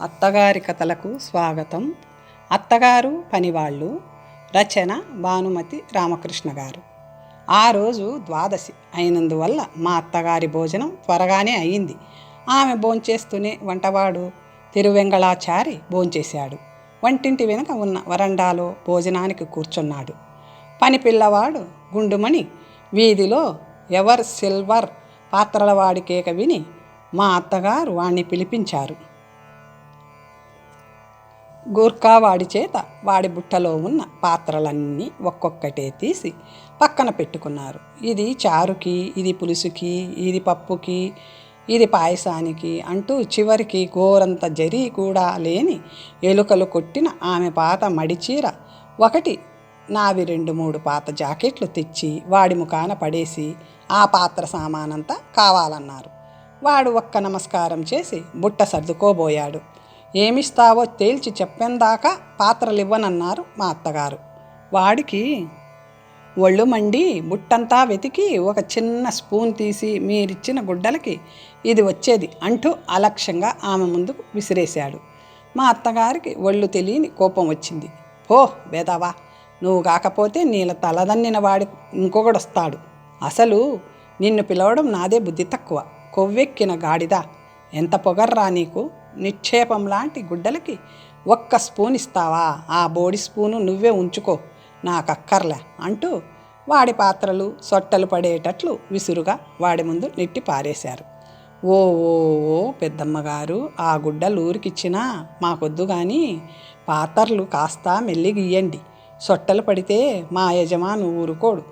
అత్తగారి కథలకు స్వాగతం. అత్తగారు పనివాళ్ళు. రచన భానుమతి రామకృష్ణ గారు. ఆ రోజు ద్వాదశి అయినందువల్ల మా అత్తగారి భోజనం త్వరగానే అయింది. ఆమె భోంచేస్తూనే వంటవాడు తిరువెంగళాచారి భోంచేశాడు. వంటింటి వెనుక ఉన్న వరండాలో భోజనానికి కూర్చున్నాడు. పని పిల్లవాడు గుండుమణి. వీధిలో ఎవర్ సిల్వర్ పాత్రల వాడి కేక విని మా అత్తగారు వాణ్ణి పిలిపించారు. గూర్ఖా వాడి చేత వాడి బుట్టలో ఉన్న పాత్రలన్నీ ఒక్కొక్కటే తీసి పక్కన పెట్టుకున్నారు. ఇది చారుకి ఇది పులుసుకి ఇది పప్పుకి ఇది పాయసానికి అంటూ చివరికి గోరంత జరి కూడా లేని ఎలుకలు కొట్టిన ఆమె పాత మడిచీర ఒకటి నావి రెండు మూడు పాత జాకెట్లు తెచ్చి వాడి ముఖాన పడేసి ఆ పాత్ర సామానంతా కావాలన్నారు. వాడు ఒక్క నమస్కారం చేసి బుట్ట సర్దుకోబోయాడు. ఏమిస్తావో తేల్చి చెప్పేందాకా పాత్రలివ్వనన్నారు మా అత్తగారు. వాడికి ఒళ్ళు మండి బుట్టంతా వెతికి ఒక చిన్న స్పూన్ తీసి మీరిచ్చిన గుడ్డలకి ఇది వచ్చేది అంటూ అలక్ష్యంగా ఆమె ముందుకు విసిరేశాడు. మా అత్తగారికి ఒళ్ళు తెలియని కోపం వచ్చింది. పో వేదవా నువ్వు కాకపోతే నీళ్ళ తలదన్నిన వాడి ఇంకొకడు వస్తాడు అసలు నిన్ను పిలవడం నాదే బుద్ధి తక్కువ. కొవ్వెక్కిన గాడిద. ఎంత పొగర్రా నీకు? నిక్షేపం లాంటి గుడ్డలకి ఒక్క స్పూన్ ఇస్తావా? ఆ బోడి స్పూను నువ్వే ఉంచుకో. నాకక్కర్లే అంటూ వాడి పాత్రలు సొట్టలు పడేటట్లు విసురుగా వాడి ముందు నెట్టి పారేశారు. ఓ ఓ ఓ పెద్దమ్మగారు ఆ గుడ్డలు ఊరికిచ్చినా మాకొద్దు కానీ పాత్రలు కాస్త మెల్లిగియ్యండి. సొట్టలు పడితే మా యజమాను ఊరుకోడు.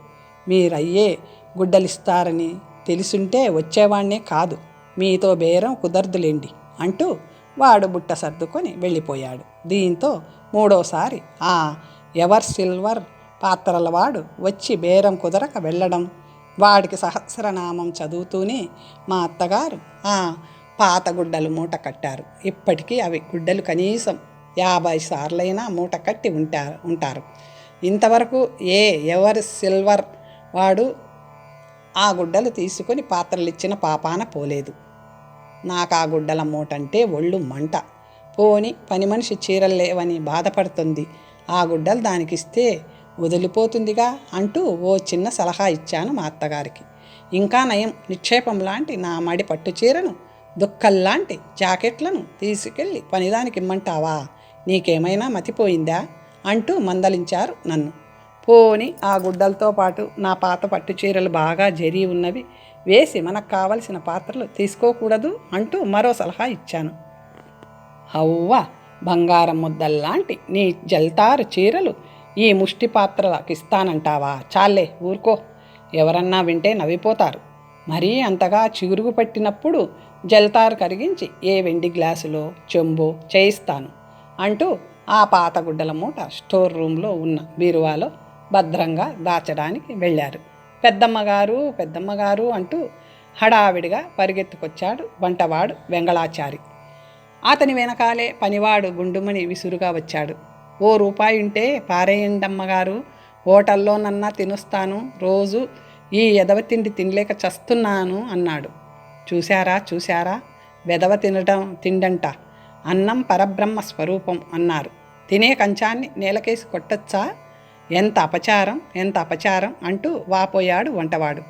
మీరయ్యే గుడ్డలిస్తారని తెలిసుంటే వచ్చేవాణ్ణే కాదు. మీతో బేరం కుదరదులేండి అంటూ వాడు బుట్ట సర్దుకొని వెళ్ళిపోయాడు. దీంతో మూడోసారి ఆ ఎవర్ సిల్వర్ పాత్రల వాడు వచ్చి బేరం కుదరక వెళ్ళడం. వాడికి సహస్రనామం చదువుతూనే మా అత్తగారు ఆ పాత గుడ్డలు మూట కట్టారు. ఇప్పటికీ అవి గుడ్డలు కనీసం యాభై సార్లైనా మూట కట్టి ఉంటారు ఉంటారు. ఇంతవరకు ఏ ఎవర్ సిల్వర్ వాడు ఆ గుడ్డలు తీసుకొని పాత్రలు ఇచ్చిన పాపాన పోలేదు. నాకు ఆ గుడ్డల మూటంటే ఒళ్ళు మంట. పోని పని మనిషి చీరలు లేవని బాధపడుతుంది. ఆ గుడ్డలు దానికిస్తే వదిలిపోతుందిగా అంటూ ఓ చిన్న సలహా ఇచ్చాను మా అత్తగారికి. ఇంకా నయం నిక్షేపం లాంటి నా మడి పట్టు చీరను దుక్కల్లాంటి జాకెట్లను తీసుకెళ్ళి పనిదానికి ఇమ్మంటావా? నీకేమైనా మతిపోయిందా? అంటూ మందలించారు నన్ను. పోని ఆ గుడ్డలతో పాటు నా పాత పట్టు చీరలు బాగా జరి ఉన్నవి వేసి మనకు కావలసిన పాత్రలు తీసుకోకూడదు అంటూ మరో సలహా ఇచ్చాను. అవ్వ బంగారం ముద్దల్లాంటి నీ జల్తారు చీరలు ఈ ముష్టి పాత్రలకు ఇస్తానంటావా? చాలే ఊరుకో. ఎవరన్నా వింటే నవ్విపోతారు. మరీ అంతగా చిగురుగు పట్టినప్పుడు జల్తారు కరిగించి ఏ వెండి గ్లాసులో చెంబో చేయిస్తాను అంటూ ఆ పాత గుడ్డల మూట స్టోర్ రూమ్లో ఉన్న బీరువాలో భద్రంగా దాచడానికి వెళ్ళారు. పెద్దమ్మగారు పెద్దమ్మగారు అంటూ హడావిడిగా పరిగెత్తుకొచ్చాడు వంటవాడు వెంగళాచారి. అతని వెనకాలే పనివాడు గుండుమని విసురుగా వచ్చాడు. ఓ రూపాయి ఉంటే పారేయండమ్మగారు హోటల్లోనన్నా తినుస్తాను. రోజు ఈ ఎదవ తిండి తినలేక చస్తున్నాను అన్నాడు. చూశారా చూశారా? వెదవ తినడం తిండంట. అన్నం పరబ్రహ్మ స్వరూపం అన్నారు. తినే కంచాన్ని నేలకేసి కొట్టచ్చా? ఎంత అపచారం ఎంత అపచారం అంటూ వాపోయాడు వంటవాడు.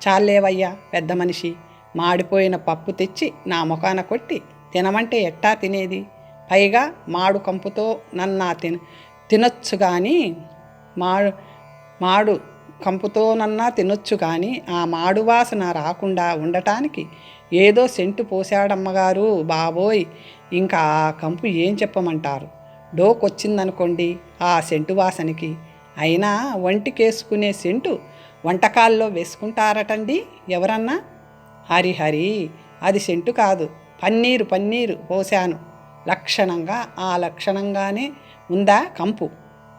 చాలేవయ్యా పెద్ద మనిషి మాడిపోయిన పప్పు తెచ్చి నా ముఖాన కొట్టి తినమంటే ఎట్టా తినేది? పైగా మాడు కంపుతో నన్నా తిన తినొచ్చు కానీ మాడు మాడు కంపుతోనన్నా తినొచ్చు కానీ ఆ మాడు వాసన రాకుండా ఉండటానికి ఏదో సెంటు పోశాడమ్మగారు బాబోయ్! ఇంకా ఆ కంపు ఏం చెప్పమంటారు? డోకొచ్చిందనుకోండి ఆ సెంటు వాసనకి. అయినా వంటికేసుకునే సెంటు వంటకాల్లో వేసుకుంటారటండి ఎవరన్నా? హరి హరి అది సెంటు కాదు. పన్నీరు పన్నీరు పోశాను. లక్షణంగా ఆ లక్షణంగానే ఉందా కంపు?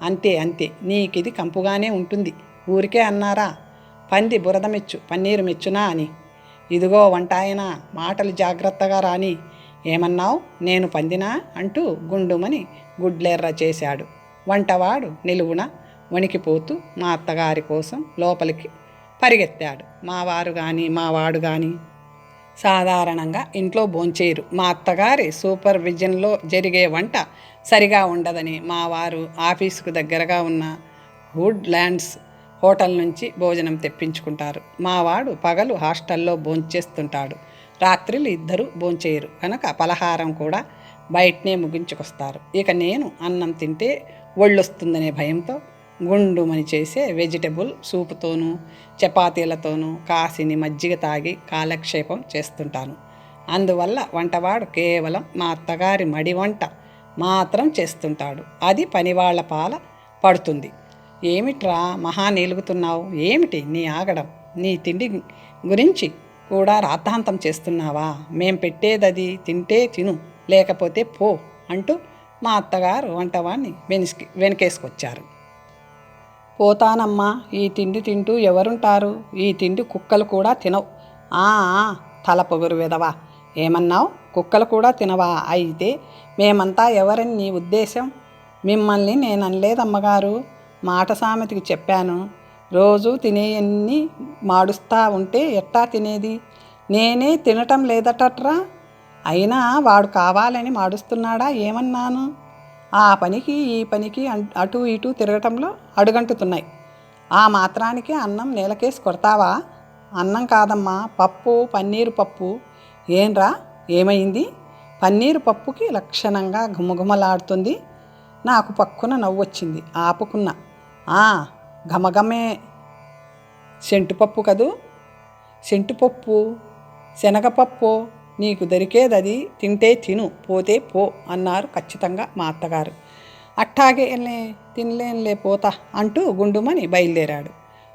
అంతే అంతే నీకిది కంపుగానే ఉంటుంది. ఊరికే అన్నారా? పంది బురద మెచ్చు పన్నీరు మెచ్చునా అని. ఇదిగో వంటాయన మాటలు జాగ్రత్తగా రాని. ఏమన్నావు? నేను పందినా? అంటూ గుండుమని గుడ్లెర్ర చేశాడు. వంటవాడు నిలువున వణికిపోతూ మా అత్తగారి కోసం లోపలికి పరిగెత్తాడు. మా వారు కానీ మా వాడు కానీ సాధారణంగా ఇంట్లో భోంచేయరు. మా అత్తగారి సూపర్విజన్లో జరిగే వంట సరిగా ఉండదని మా వారు ఆఫీసుకు దగ్గరగా ఉన్న వుడ్ ల్యాండ్స్ హోటల్ నుంచి భోజనం తెప్పించుకుంటారు. మా వాడు పగలు హాస్టల్లో భోంచేస్తుంటాడు. రాత్రిలు ఇద్దరు భోంచేయరు. కనుక పలహారం కూడా బయటనే ముగించుకొస్తారు. ఇక నేను అన్నం తింటే ఒళ్ళొస్తుందనే భయంతో గుండుమని చేసే వెజిటబుల్ సూపుతోనూ చపాతీలతోనూ కాసిని మజ్జిగ తాగి కాలక్షేపం చేస్తుంటాను. అందువల్ల వంటవాడు కేవలం మా అత్తగారి మడి వంట మాత్రం చేస్తుంటాడు. అది పనివాళ్ళ పాల పడుతుంది. ఏమిట్రా మహా నిలుగుతున్నావు? ఏమిటి నీ ఆగడం? నీ తిండి గురించి కూడా రాతాంతం చేస్తున్నావా? మేం పెట్టేదది తింటే తిను లేకపోతే పో అంటూ మా అత్తగారు వంటవాణ్ణి వెనిస్కి వెనకేసుకొచ్చారు. పోతానమ్మా ఈ తిండి తింటూ ఎవరుంటారు? ఈ తిండి కుక్కలు కూడా తినవు. ఆ తల పొగరు విధవా. ఏమన్నావు? కుక్కలు కూడా తినవా? అయితే మేమంతా ఎవరని నీ ఉద్దేశం? మిమ్మల్ని నేను అనలేదమ్మగారు మాట సామెతకి చెప్పాను. రోజు తినేయన్ని మాడుస్తా ఉంటే ఎట్టా తినేది? నేనే తినటం లేదటట్రా? అయినా వాడు కావాలని మాడుస్తున్నాడా? ఏమన్నాను? ఆ పనికి ఈ పనికి అన్- అటు ఇటు తిరగటంలో అడుగంటుతున్నాయి. ఆ మాత్రానికి అన్నం నేలకేసి కొడతావా? అన్నం కాదమ్మా పప్పు పన్నీరు పప్పు. ఏంరా? ఏమైంది? పన్నీరు పప్పుకి లక్షణంగా ఘుమఘుమలాడుతుంది. నాకు పక్కున నవ్వొచ్చింది ఆపుకున్నా. ఆ ఘమఘమే. సెంటుపప్పు కదూ? సెంటుపప్పు శనగపప్పు నీకు దొరికేదది తింటే తిను పోతే పో అన్నారు ఖచ్చితంగా మా అత్తగారు. అట్టాగే లే తినలేనులే పోతా అంటూ గుండుమని బయలుదేరాడు.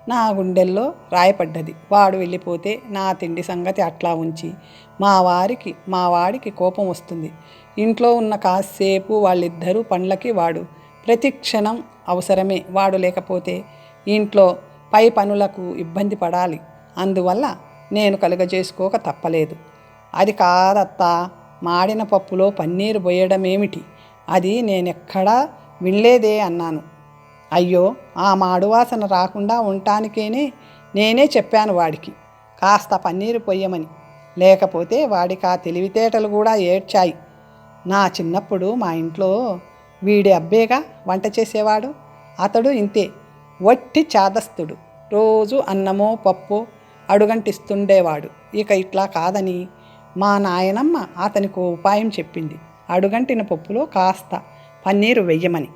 నా గుండెల్లో రాయపడ్డది. వాడు వెళ్ళిపోతే నా తిండి సంగతి అట్లా ఉంచి మా వారికి మా వాడికి కోపం వస్తుంది. ఇంట్లో ఉన్న కాసేపు వాళ్ళిద్దరూ పండ్లకి వాడు ప్రతి క్షణం అవసరమే. వాడు లేకపోతే ఇంట్లో పై పనులకు ఇబ్బంది పడాలి. అందువల్ల నేను కలుగజేసుకోక తప్పలేదు. అది కాదత్తా. మాడిన పప్పులో పన్నీరు పోయడమేమిటి? అది నేనెక్కడా వినలేదే అన్నాను. అయ్యో ఆ మాడువాసన రాకుండా ఉండటానికేనే నేనే చెప్పాను వాడికి. కాస్త పన్నీరు పొయ్యమని లేకపోతే వాడికి ఆ తెలివితేటలు కూడా ఏడ్చాయి. నా చిన్నప్పుడు మా ఇంట్లో వీడి అబ్బేగా వంట చేసేవాడు. అతడు ఇంతే. వట్టి చాదస్తుడు. రోజు అన్నమో పప్పు అడుగంటిస్తుండేవాడు. ఇక ఇట్లా కాదని మా నాయనమ్మ అతనికి ఉపాయం చెప్పింది. అడుగంటిన పప్పులో కాస్త పన్నీరు వెయ్యమని.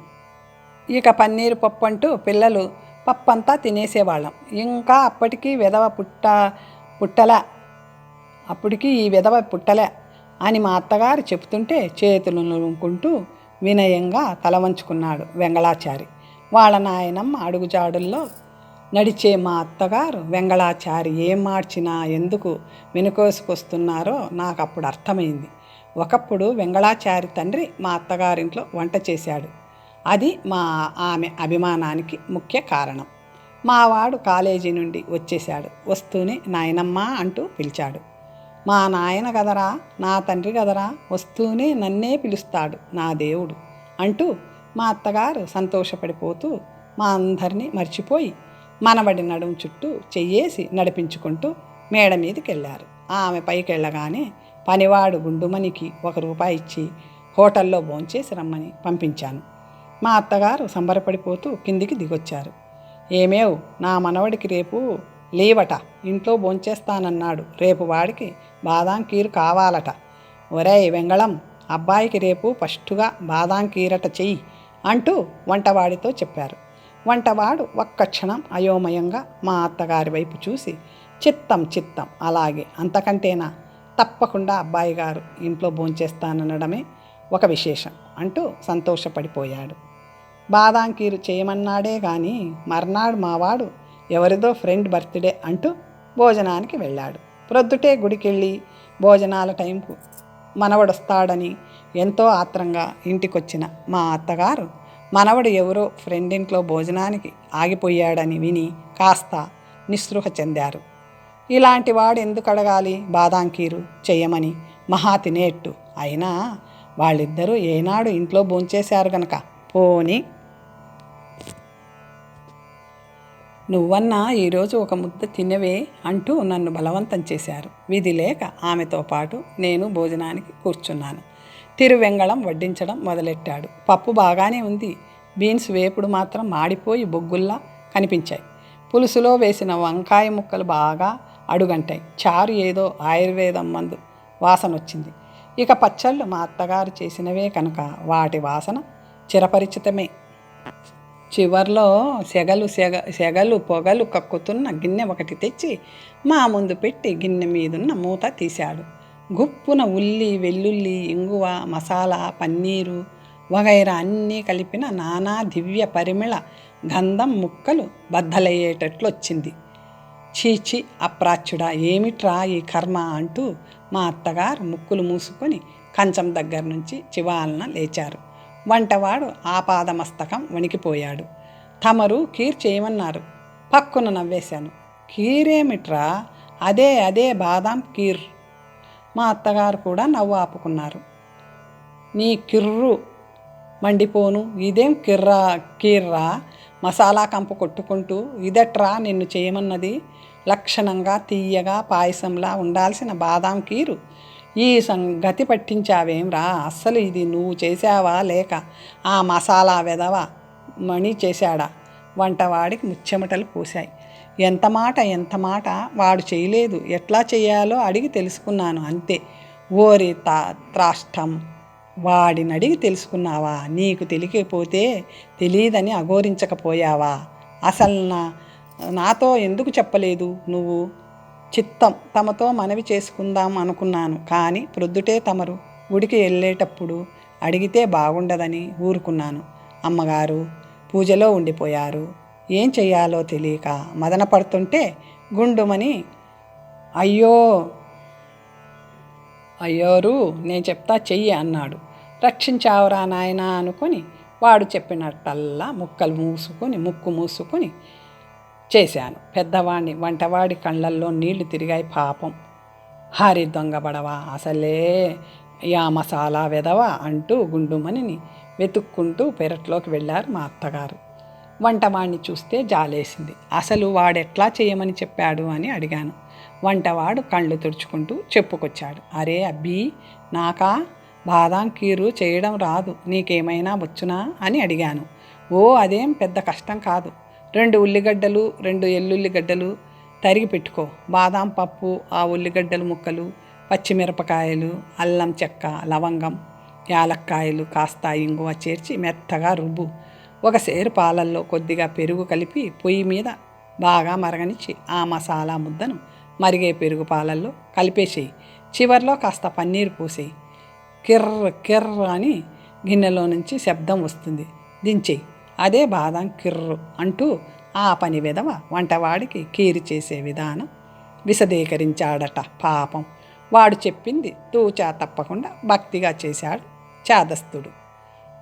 ఇక పన్నీరు పప్పు అంటూ పిల్లలు పప్పంతా తినేసేవాళ్ళం. ఇంకా అప్పటికీ విధవ పుట్ట పుట్టలే అప్పటికీ ఈ విధవ పుట్టలే అని మా అత్తగారు చెప్తుంటే చేతులు నులుముకుంటూ వినయంగా తల వంచుకున్నాడు వెంగళాచారి. వాళ్ళ నాయనమ్మ అడుగుజాడుల్లో నడిచే మా అత్తగారు వెంగళాచారి ఏం మార్చినా ఎందుకు వెనుకోసుకొస్తున్నారో నాకు అప్పుడు అర్థమైంది. ఒకప్పుడు వెంగళాచారి తండ్రి మా అత్తగారింట్లో వంట చేశాడు. అది మా ఆమె అభిమానానికి ముఖ్య కారణం. మావాడు కాలేజీ నుండి వచ్చేశాడు. వస్తూనే నాయనమ్మ అంటూ పిలిచాడు. మా నాయన కదరా నా తండ్రి కదరా వస్తూనే నన్నే పిలుస్తాడు నా దేవుడు అంటూ మా అత్తగారు సంతోషపడిపోతూ మా అందరినీ మర్చిపోయి మనవడి నడుము చుట్టూ చెయ్యేసి నడిపించుకుంటూ మేడ మీదకి వెళ్ళారు ఆమె పైకి వెళ్ళగానే పనివాడు గుండుమనికి ఒక రూపాయి ఇచ్చి హోటల్లో భోంచేసి రమ్మని పంపించాను. మా అత్తగారు సంబరపడిపోతూ కిందికి దిగొచ్చారు. ఏమేవ్ నా మనవడికి రేపు లేవట ఇంట్లో భోంచేస్తానన్నాడు. రేపు వాడికి బాదాం కీరు కావాలట. ఒరేయ్ వెంగళం అబ్బాయికి రేపు ఫస్టుగా బాదాం కీరట చెయ్యి అంటూ వంటవాడితో చెప్పారు. వంటవాడు ఒక్క క్షణం అయోమయంగా మా అత్తగారి వైపు చూసి చిత్తం చిత్తం అలాగే అంతకంటేనా? తప్పకుండా అబ్బాయి గారు ఇంట్లో భోంచేస్తాననడమే ఒక విశేషం అంటూ సంతోషపడిపోయాడు. బాదాం కీరు చేయమన్నాడే కానీ మర్నాడు మావాడు ఎవరిదో ఫ్రెండ్ బర్త్డే అంటూ భోజనానికి వెళ్ళాడు. ప్రొద్దుటే గుడికెళ్ళి భోజనాల టైంకు మనవడొస్తాడని ఎంతో ఆత్రంగా ఇంటికొచ్చిన మా అత్తగారు మనవడు ఎవరో ఫ్రెండ్ ఇంట్లో భోజనానికి ఆగిపోయాడని విని కాస్త నిస్పృహ చెందారు. ఇలాంటి వాడు ఎందుకు అడగాలి బాదాం కీరు చేయమని మహా తినేట్టు. అయినా వాళ్ళిద్దరూ ఏనాడు ఇంట్లో భోంచేశారు గనక పోని. నువ్వన్నా ఈరోజు ఒక ముద్ద తినవే అంటూ నన్ను బలవంతం చేశారు. విధి లేక ఆమెతో పాటు నేను భోజనానికి కూర్చున్నాను. తిరువెంగళం వడ్డించడం మొదలెట్టాడు. పప్పు బాగానే ఉంది. బీన్స్ వేపుడు మాత్రం మాడిపోయి బొగ్గుల్లా కనిపించాయి. పులుసులో వేసిన వంకాయ ముక్కలు బాగా అడుగంటాయి. చారు ఏదో ఆయుర్వేదం మందు వాసన వచ్చింది ఇక పచ్చళ్ళు మా అత్తగారు చేసినవే కనుక వాటి వాసన చిరపరిచితమే. చివర్లో సెగలు సెగ సెగలు పొగలు కక్కుతున్న గిన్నె ఒకటి తెచ్చి మా ముందు పెట్టి గిన్నె మీదున్న మూత తీశాడు. గుప్పున ఉల్లి వెల్లుల్లి ఇంగువ మసాలా పన్నీరు వగైరా అన్నీ కలిపిన నానా దివ్య పరిమళ గంధం ముక్కలు బద్దలయ్యేటట్లు వచ్చింది చీచి అప్రాచ్యుడా ఏమిట్రా ఈ కర్మ అంటూ మా అత్తగారు ముక్కులు మూసుకొని కంచం దగ్గర నుంచి చివాలన లేచారు. వంటవాడు ఆపాదమస్తకం వణికిపోయాడు. తమరు కీర్ చేయమన్నారు పక్కున నవ్వేశాను. కీరేమిట్రా? అదే అదే బాదాం కీర్. మా అత్తగారు కూడా నవ్వు ఆపుకున్నారు. నీ కిర్రు మండిపోను ఇదేం కిర్రా కీర్రా? మసాలా కంప కొట్టుకుంటూ ఇదట్రా నిన్ను చేయమన్నది? లక్షణంగా తీయగా పాయసంలా ఉండాల్సిన బాదాం కీరు. ఈ సంగతి పట్టించావేం రా అస్సలు ఇది నువ్వు చేసావా లేక ఆ మసాలా వెదవ మణి చేశాడా? వంటవాడికి ముచ్చెమటలు పూశాయి ఎంత మాట ఎంత మాట వాడు చేయలేదు. ఎట్లా చేయాలో అడిగి తెలుసుకున్నాను అంతే. ఓరి తా త్రాష్టం వాడిని అడిగి తెలుసుకున్నావా? నీకు తెలియకపోతే తెలియదని అఘోరించకపోయావా? అసలు నా నాతో ఎందుకు చెప్పలేదు నువ్వు? చిత్తం తమతో మనవి చేసుకుందాం అనుకున్నాను కానీ ప్రొద్దుటే తమరు గుడికి వెళ్ళేటప్పుడు అడిగితే బాగుండదని ఊరుకున్నాను. అమ్మగారు పూజలో ఉండిపోయారు. ఏం చేయాలో తెలియక మదన పడుతుంటే గుండుమని అయ్యో అయ్యోరు నేను చెప్తా చెయ్యి అన్నాడు. రక్షించావురా నాయనా అనుకొని వాడు చెప్పినట్టల్లా ముక్కలు మూసుకొని ముక్కు మూసుకొని చేశాను. పెద్దవాడిని వంటవాడి కళ్ళల్లో నీళ్ళు తిరిగాయి పాపం. హారి దొంగ బడవా అసలే యా మసాలా వెదవా అంటూ గుండుమణిని వెతుక్కుంటూ పెరట్లోకి వెళ్ళారు మా అత్తగారు. వంటవాడిని చూస్తే జాలేసింది. అసలు వాడెట్లా చేయమని చెప్పాడు? అని అడిగాను. వంటవాడు కళ్ళు తుడుచుకుంటూ చెప్పుకొచ్చాడు. అరే అబ్బీ నాకా? బాదాం కీరు చేయడం రాదు. నీకేమైనా వచ్చునా అని అడిగాను. ఓ అదేం పెద్ద కష్టం కాదు. రెండు ఉల్లిగడ్డలు రెండు ఎల్లుల్లిగడ్డలు తరిగి పెట్టుకో. బాదాం పప్పు ఆ ఉల్లిగడ్డలు ముక్కలు పచ్చిమిరపకాయలు అల్లం చెక్క లవంగం యాలక్కాయలు కాస్త ఇంగువ చేర్చి మెత్తగా రుబ్బు. ఒక సేరు పాలల్లో కొద్దిగా పెరుగు కలిపి పొయ్యి మీద బాగా మరగనిచ్చి ఆ మసాలా ముద్దను మరిగే పెరుగు పాలల్లో కలిపేసేయి. చివర్లో కాస్త పన్నీరు పూసేయి కిర్ర కిర్ర అని గిన్నెలో నుంచి శబ్దం వస్తుంది. దించేయి. అదే బాదం కిర్రు అంటూ ఆ పని విధవ వంటవాడికి కీరి చేసే విధానం విశదీకరించాడట పాపం. వాడు చెప్పింది తూచా తప్పకుండా భక్తిగా చేశాడు చాదస్తుడు.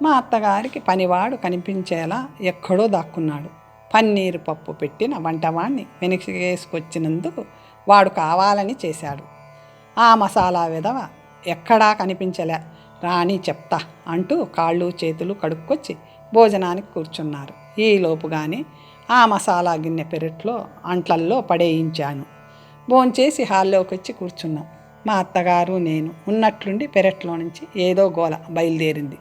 మా అత్తగారికి పనివాడు కనిపించేలా ఎక్కడో దాక్కున్నాడు. పన్నీరు పప్పు పెట్టిన వంటవాణ్ణి వెనకేసుకొచ్చినందుకు వాడు కావాలని చేశాడు. ఆ మసాలా విధవ ఎక్కడా కనిపించలే. రాణి చెప్తా అంటూ కాళ్ళు చేతులు కడుక్కొచ్చి భోజనానికి కూర్చున్నారు. ఈలోపుగానే ఆ మసాలా గిన్నె పెరట్లో అంట్లల్లో పడేయించాను. భోంచేసి హాల్లోకి వచ్చి కూర్చున్నాం. మా అత్తగారు నేను ఉన్నట్లుండి పెరట్లో నుంచి ఏదో గోల బయలుదేరింది.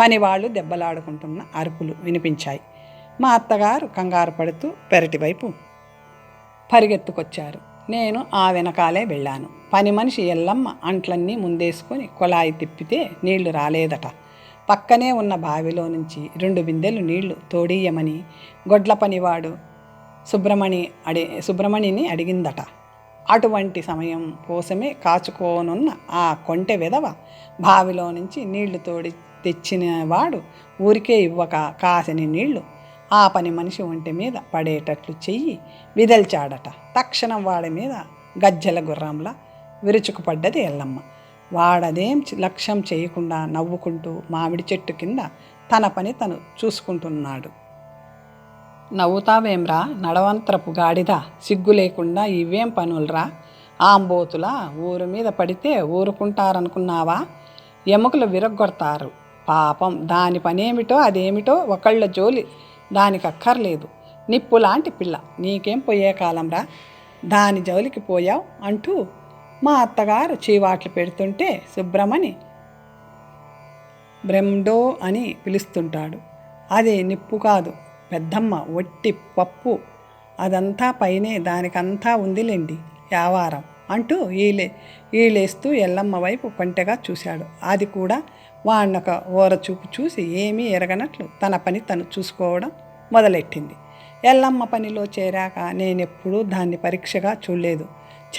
పనివాళ్ళు దెబ్బలాడుకుంటున్న అరుపులు వినిపించాయి. మా అత్తగారు కంగారు పడుతూ పెరటి వైపు పరిగెత్తుకొచ్చారు. నేను ఆ వెనకాలే వెళ్ళాను. పని మనిషి ఎల్లమ్మ అంట్లన్నీ ముందేసుకొని కుళాయి తిప్పితే నీళ్ళు రాలేదట. పక్కనే ఉన్న బావిలో నుంచి రెండు బిందెలు నీళ్ళు తోడియమని గొడ్ల పనివాడు సుబ్రమణి అడి సుబ్రమణిని అడిగిందట. అటువంటి సమయం కోసమే కాచుకోనున్న ఆ కొంటె విధవ బావిలో నుంచి నీళ్ళు తోడి తెచ్చినవాడు ఊరికే ఇవ్వక కాసిని నీళ్ళు. ఆ పని మనిషి ఒంటి మీద పడేటట్లు చెయ్యి. విదల్చాడట. తక్షణం వాడి మీద గజ్జల గుర్రంలా విరుచుకుపడ్డది ఎల్లమ్మ. వాడదేం లక్ష్యం చేయకుండా నవ్వుకుంటూ మామిడి చెట్టు కింద తన పని తను చూసుకుంటున్నాడు. నవ్వుతావేమ్రా నడవంత్రపు గాడిద. సిగ్గు లేకుండా ఇవేం పనులరా? ఆంబోతుల ఊరు మీద పడితే ఊరుకుంటారనుకున్నావా? ఎముకలు విరగ్గొడతారు. పాపం దాని పనేమిటో అదేమిటో ఒకళ్ళ జోలి. దానికి అక్కర్లేదు. నిప్పు లాంటి పిల్ల. నీకేం పోయే కాలంరా? దాని జోలికి పోయావు అంటూ మా అత్తగారు చీవాట్లు పెడుతుంటే సుబ్రమణి బ్రెమ్డో అని పిలుస్తుంటాడు. అది నిప్పు కాదు పెద్దమ్మ ఒట్టి పప్పు. అదంతా పైనే దానికంతా ఉందిలేండి వ్యావారం అంటూ ఈలే ఈలేస్తూ ఎల్లమ్మ వైపు కొంటెగా చూశాడు. అది కూడా వాణ్ణొక ఓర చూపు చూసి ఏమీ ఎరగనట్లు తన పని తను చూసుకోవడం మొదలెట్టింది. ఎల్లమ్మ పనిలో చేరాక నేనెప్పుడూ దాన్ని పరీక్షగా చూడలేదు.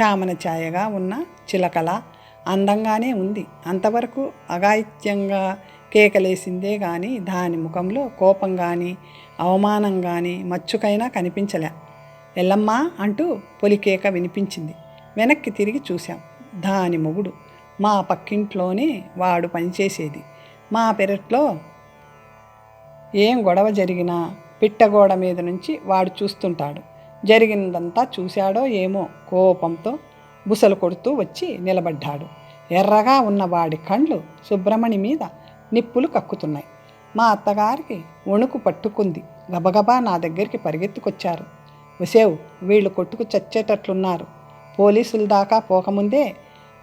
చామన ఛాయగా ఉన్న చిలకల అందంగానే ఉంది. అంతవరకు అఘాయిత్యంగా కేకలేసిందే కానీ దాని ముఖంలో కోపం కానీ అవమానం కానీ మచ్చుకైనా కనిపించలే. ఎల్లమ్మ అంటూ పొలికేక వినిపించింది. వెనక్కి తిరిగి చూశాం. దాని మొగుడు మా పక్కింట్లోనే వాడు పనిచేసేది. మా పెరట్లో ఏం గొడవ జరిగినా పిట్టగోడ మీద నుంచి వాడు చూస్తుంటాడు. జరిగిందంతా చూశాడో ఏమో కోపంతో బుసలు కొడుతూ వచ్చి నిలబడ్డాడు. ఎర్రగా ఉన్న వాడి కండ్లు సుబ్రమణి మీద నిప్పులు కక్కుతున్నాయి. మా అత్తగారికి వణుకు పట్టుకుంది. గబగబా నా దగ్గరికి పరిగెత్తుకొచ్చారు. వసేవ్ వీళ్ళు కొట్టుకు చచ్చేటట్లున్నారు. పోలీసుల దాకా పోకముందే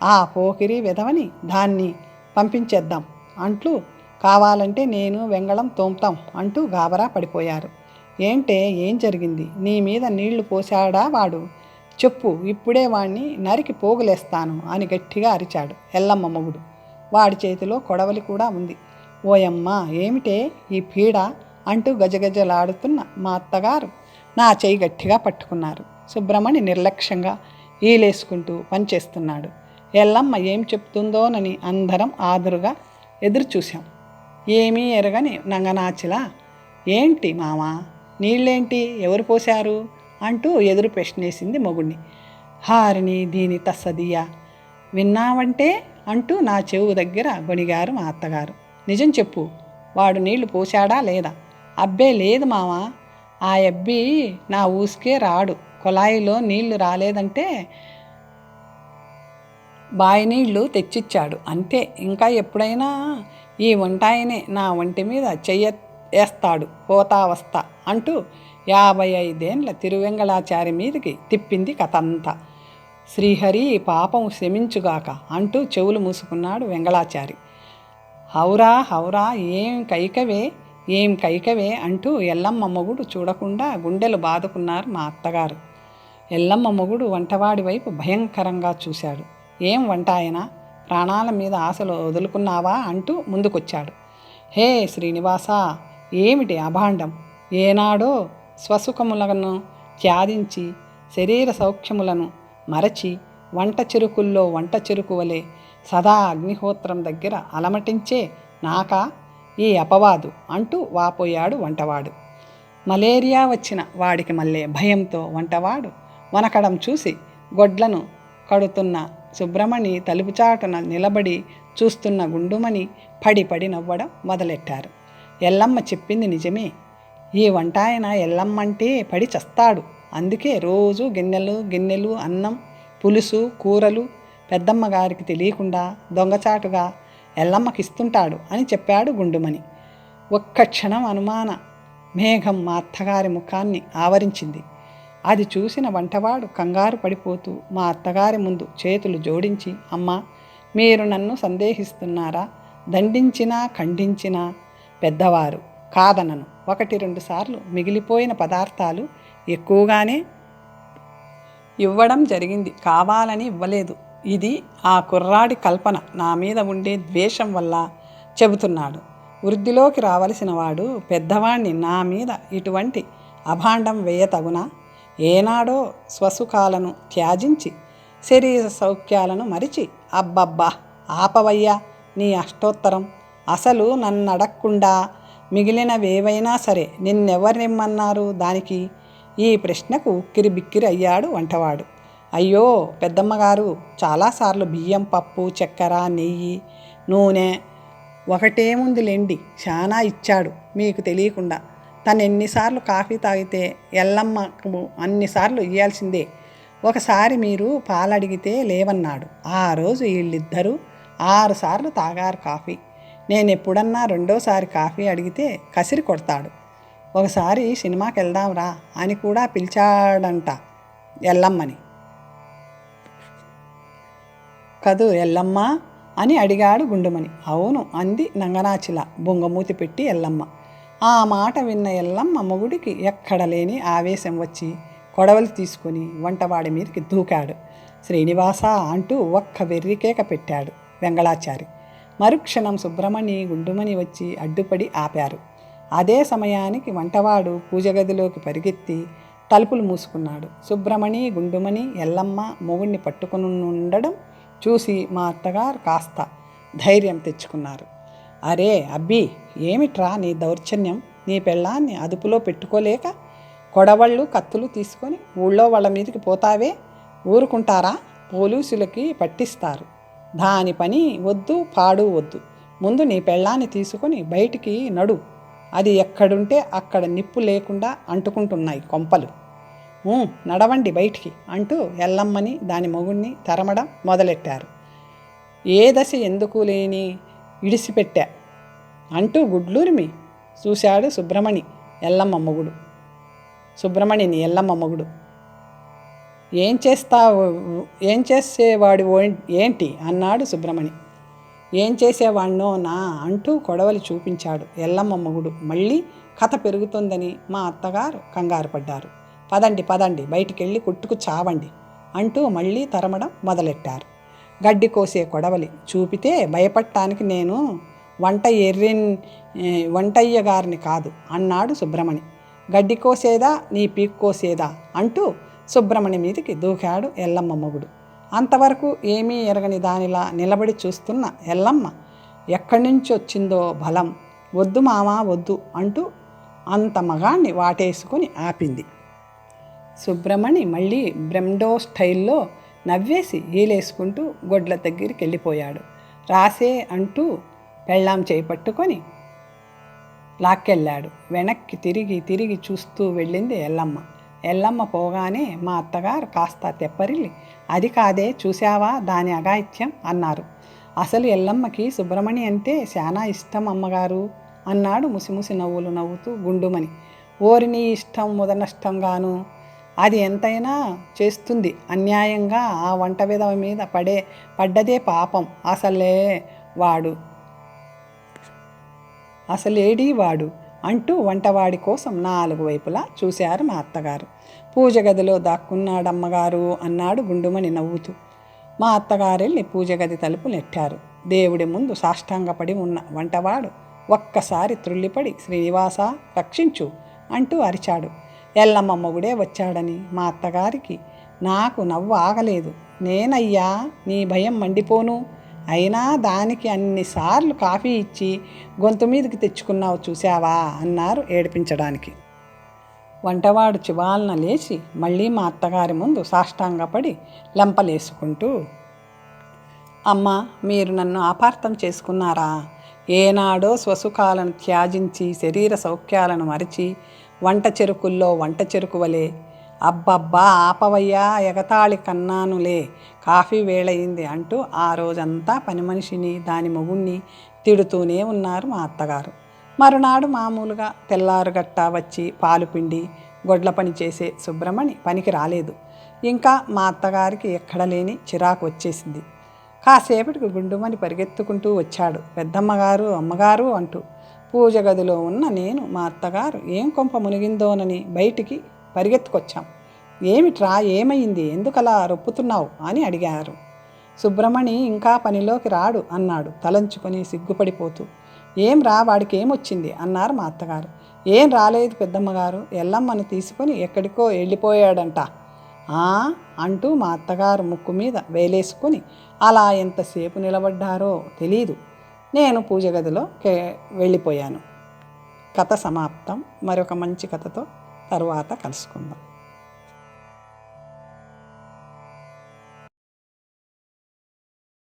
ఆ పోకిరి విధవని దాన్ని పంపించేద్దాం. అంటూ కావాలంటే నేను వెంగళం తోముతాం అంటూ గాబరా పడిపోయారు. ఏంటే ఏం జరిగింది? నీ మీద నీళ్ళు పోశాడా వాడు? చెప్పు ఇప్పుడే వాణ్ణి నరికి పోగులేస్తాను అని గట్టిగా అరిచాడు ఎల్లమ్మ మొగుడు. వాడి చేతిలో కొడవలి కూడా ఉంది. ఓయమ్మ ఏమిటే ఈ పీడ? అంటూ గజగజలాడుతున్న మా అత్తగారు నా చేయి గట్టిగా పట్టుకున్నారు. సుబ్రమణి నిర్లక్ష్యంగా ఈలేసుకుంటూ పనిచేస్తున్నాడు. ఎల్లమ్మ ఏం చెప్తుందోనని అందరం ఆదురుగా ఎదురు చూశాం ఏమీ ఎరగని నంగనాచిలా ఏంటి మామా నీళ్ళేంటి ఎవరు పోశారు? అంటూ ఎదురు ప్రశ్నేసింది మొగుణ్ణి. హారిని దీని తస్సదియా? విన్నావంటే? అంటూ నా చెవు దగ్గర గొనిగారు మా అత్తగారు. నిజం చెప్పు వాడు నీళ్ళు పోశాడా లేదా? అబ్బే లేదు మావా ఆ అబ్బి నా ఊసుకే రాడు. కుళాయిలో నీళ్ళు రాలేదంటే బాయి నీళ్ళు తెచ్చిచ్చాడు. అంతే. ఇంకా ఎప్పుడైనా ఈ వంటాయనే నా ఒంటి మీద చెయ్య వేస్తాడు పోతా వస్తా అంటూ యాభై ఐదేండ్ల తిరువెంగళాచారి మీదకి తిప్పింది కథంతా. శ్రీహరి పాపం శమించుగాక అంటూ చెవులు మూసుకున్నాడు వెంగళాచారి. హౌరా హౌరా ఏం కైకవే ఏం కైకవే అంటూ ఎల్లమ్మ మొగుడు చూడకుండా గుండెలు బాదుకున్నారు మా అత్తగారు. ఎల్లమ్మ మొగుడు వంటవాడి వైపు భయంకరంగా చూశాడు. ఏం వంట ఆయన ప్రాణాల మీద ఆశలు వదులుకున్నావా అంటూ ముందుకొచ్చాడు. హే శ్రీనివాస ఏమిటి అభాండం? ఏనాడో స్వసుఖములను త్యాదించి శరీర సౌఖ్యములను మరచి వంట చెరుకుల్లో వంట చెరుకు వలె సదా అగ్నిహోత్రం దగ్గర అలమటించే నాక? ఈ అపవాదు అంటూ వాపోయాడు వంటవాడు. మలేరియా వచ్చిన వాడికి మళ్ళీ భయంతో వంటవాడు వనకడం చూసి గొడ్లను కడుతున్న సుబ్రమణి తలుపుచాటున నిలబడి చూస్తున్న గుండుమని పడి పడి నవ్వడం మొదలెట్టారు. ఎల్లమ్మ చెప్పింది నిజమే. ఈ వంటాయన ఎల్లమ్మంటే పడి చస్తాడు. అందుకే రోజు గిన్నెలు గిన్నెలు అన్నం పులుసు కూరలు పెద్దమ్మ గారికి తెలియకుండా దొంగచాటుగా ఎల్లమ్మకి ఇస్తుంటాడు అని చెప్పాడు గుండుమని ఒక్క క్షణం అనుమాన మేఘం మా అత్తగారి ముఖాన్ని ఆవరించింది. అది చూసిన వంటవాడు కంగారు పడిపోతూ మా అత్తగారి ముందు చేతులు జోడించి అమ్మా మీరు నన్ను సందేహిస్తున్నారా? దండించినా ఖండించినా? పెద్దవారు కాదనను. ఒకటి రెండు సార్లు మిగిలిపోయిన పదార్థాలు ఎక్కువగానే ఇవ్వడం జరిగింది. కావాలని ఇవ్వలేదు. ఇది ఆ కుర్రాడి కల్పన. నా మీద ఉండే ద్వేషం వల్ల చెబుతున్నాడు. వృద్ధిలోకి రావలసిన వాడు పెద్దవాణ్ణి నా మీద ఇటువంటి అభాండం వేయతగునా? ఏనాడో స్వసుఖాలను త్యాజించి శరీర సౌఖ్యాలను మరిచి అబ్బబ్బా ఆపవయ్యా నీ అష్టోత్తరం. అసలు నన్నడక్కుండా మిగిలినవేవైనా సరే నిన్నెవరినిమ్మన్నారు దానికి? ఈ ప్రశ్నకు ఉక్కిరి బిక్కిరి అయ్యాడు వంటవాడు. అయ్యో పెద్దమ్మగారు చాలాసార్లు బియ్యం పప్పు చక్కెర నెయ్యి నూనె ఒకటేముందిలేండి చాలా ఇచ్చాడు మీకు తెలియకుండా. తను ఎన్నిసార్లు కాఫీ తాగితే ఎల్లమ్మకు అన్నిసార్లు ఇయ్యాల్సిందే. ఒకసారి మీరు పాలడిగితే లేవన్నాడు. ఆ రోజు వీళ్ళిద్దరూ ఆరుసార్లు తాగారు కాఫీ. నేను ఎప్పుడన్నా రెండోసారి కాఫీ అడిగితే కసిరి కొడతాడు. ఒకసారి సినిమాకి వెళ్దాంరా అని కూడా పిలిచాడంట ఎల్లమ్మని. కదు ఎల్లమ్మ అని అడిగాడు గుండుమని అవును అంది నంగనాచిల బొంగమూతి పెట్టి ఎల్లమ్మ. ఆ మాట విన్న ఎల్లమ్మ మొగుడికి ఎక్కడ లేని ఆవేశం వచ్చి కొడవలు తీసుకుని వంటవాడి మీదకి దూకాడు. శ్రీనివాస అంటూ ఒక్క వెర్రికేక పెట్టాడు వెంగళాచారి. మరుక్షణం సుబ్రమణి గుండుమని వచ్చి అడ్డుపడి ఆపారు. అదే సమయానికి వంటవాడు పూజ గదిలోకి పరిగెత్తి తలుపులు మూసుకున్నాడు. సుబ్రమణి గుండుమని ఎల్లమ్మ మొగుణ్ణి పట్టుకుని ఉండడం చూసి మా అత్తగారు కాస్త ధైర్యం తెచ్చుకున్నారు. అరే అబ్బి ఏమిట్రా నీ దౌర్జన్యం? నీ పెళ్ళాన్ని అదుపులో పెట్టుకోలేక కొడవళ్ళు కత్తులు తీసుకొని ఊళ్ళో వాళ్ళ మీదకి పోతావే? ఊరుకుంటారా? పోలీసులకి పట్టిస్తారు. దాని పని వద్దు పాడు వద్దు. ముందు నీ పెళ్ళాన్ని తీసుకొని బయటికి నడు. అది ఎక్కడుంటే అక్కడ నిప్పు లేకుండా అంటుకుంటున్నాయి కొంపలు. నడవండి బయటికి అంటూ ఎల్లమ్మని దాని మొగుణ్ణి తరమడం మొదలెట్టారు. ఏ దశ ఎందుకు లేని? ఇడిసిపెట్టా. అంటూ గుడ్లూరిమి చూశాడు సుబ్రమణి ఎల్లమ్మ మొగుడు. సుబ్రమణిని ఎల్లమ్మ మొగుడు. ఏం చేస్తావు? ఏం చేసేవాడు ఏంటి? అన్నాడు సుబ్రమణి ఏం చేసేవాణ్ణో నా అంటూ కొడవలి చూపించాడు ఎల్లమ్మ మొగుడు. మళ్ళీ కథ పెరుగుతుందని మా అత్తగారు కంగారు పడ్డారు. పదండి పదండి బయటికెళ్ళి కొట్టుకు చావండి అంటూ మళ్ళీ తరమడం మొదలెట్టారు. గడ్డి కోసే కొడవలి చూపితే భయపడటానికి నేను వంట ఎర్రిన్ వంటయ్య గారిని కాదు. అన్నాడు సుబ్రమణి. గడ్డి కోసేదా నీ పీక్ కోసేదా? అంటూ సుబ్రమణి మీదికి దూకాడు ఎల్లమ్మ మొగుడు. అంతవరకు ఏమీ ఎరగని దానిలా నిలబడి చూస్తున్న ఎల్లమ్మ ఎక్కడి నుంచి వచ్చిందో బలం. వద్దు మామా వద్దు అంటూ అంత మగాణ్ణి వాటేసుకొని ఆపింది. సుబ్రమణి మళ్ళీ బ్రెమ్డో స్టైల్లో నవ్వేసి ఈలేసుకుంటూ గొడ్ల దగ్గరికి వెళ్ళిపోయాడు. రాసే అంటూ పెళ్ళాం చేయి పట్టుకొని లాక్కెళ్ళాడు. వెనక్కి తిరిగి తిరిగి చూస్తూ వెళ్ళింది ఎల్లమ్మ. ఎల్లమ్మ పోగానే మా అత్తగారు కాస్త తెప్పరిల్లి అది కాదే చూశావా దాని అగాయిత్యం అన్నారు. అసలు ఎల్లమ్మకి సుబ్రమణి అంటే శానా ఇష్టం అమ్మగారు? అన్నాడు ముసిముసి నవ్వులు నవ్వుతూ గుండుమని ఓరిని ఇష్టం ముదనష్టంగాను. అది ఎంతైనా చేస్తుంది. అన్యాయంగా ఆ వంట విధవ మీద పడే పడ్డదే పాపం. అసలే! వాడు అసలేడీ వాడు? అంటూ వంటవాడి కోసం నాలుగు వైపులా చూశారు మా అత్తగారు. పూజ గదిలో దాక్కున్నాడమ్మగారు అన్నాడు గుండుమని నవ్వుతూ. మా అత్తగారెళ్ళి పూజ గది తలుపు నెట్టారు. దేవుడి ముందు సాష్టాంగపడి ఉన్న వంటవాడు ఒక్కసారి త్రుళ్ళిపడి శ్రీనివాస రక్షించు అంటూ అరిచాడు. ఎల్లమ్మ మొగుడే వచ్చాడని మా అత్తగారికి నాకు నవ్వు ఆగలేదు. నేనయ్యా నీ భయం మండిపోను. అయినా దానికి అన్నిసార్లు కాఫీ ఇచ్చి గొంతు మీదకి తెచ్చుకున్నావు చూసావా అన్నారు ఏడిపించడానికి. వంటవాడు చివాలన లేచి మళ్ళీ మా అత్తగారి ముందు సాష్టాంగపడి లంపలేసుకుంటూ అమ్మ మీరు నన్ను అపార్థం చేసుకున్నారా? ఏనాడో స్వసుఖాలను త్యాజించి శరీర సౌఖ్యాలను మరిచి వంట చెరుకుల్లో వంట చెరుకువలే అబ్బబ్బా ఆపవయ్యా ఎగతాళి కన్నానులే. కాఫీ వేళయింది అంటూ ఆ రోజంతా పని మనిషిని దాని మొగుణ్ణి తిడుతూనే ఉన్నారు మా అత్తగారు. మరునాడు మామూలుగా తెల్లారుగట్ట వచ్చి పాలు పిండి గొడ్ల పని చేసే సుబ్రమణి పనికి రాలేదు. ఇంకా మా అత్తగారికి ఎక్కడ లేని చిరాకు వచ్చేసింది. కాసేపటికి గుండుమని పరిగెత్తుకుంటూ వచ్చాడు పెద్దమ్మగారు అమ్మగారు అంటూ. పూజ గదిలో ఉన్న నేను మా అత్తగారు ఏం కొంప మునిగిందోనని బయటికి పరిగెత్తుకొచ్చాం. ఏమిట్రా ఏమైంది? ఎందుకలా రొప్పుతున్నావు? అని అడిగారు. సుబ్రమణి ఇంకా పనిలోకి రాడు అన్నాడు తలంచుకొని సిగ్గుపడిపోతూ. ఏం రా వాడికి ఏమొచ్చింది అన్నారు మా అత్తగారు. ఏం రాలేదు పెద్దమ్మగారు. ఎల్లమ్మను తీసుకొని ఎక్కడికో వెళ్ళిపోయాడంట. "ఆ?" అంటూ మా అత్తగారు ముక్కు మీద వేలేసుకొని అలా ఎంతసేపు నిలబడ్డారో తెలీదు. నేను పూజ గదిలో కే- వెళ్ళిపోయాను. కథ సమాప్తం. మరొక మంచి కథతో తరువాత కలుసుకుందాం.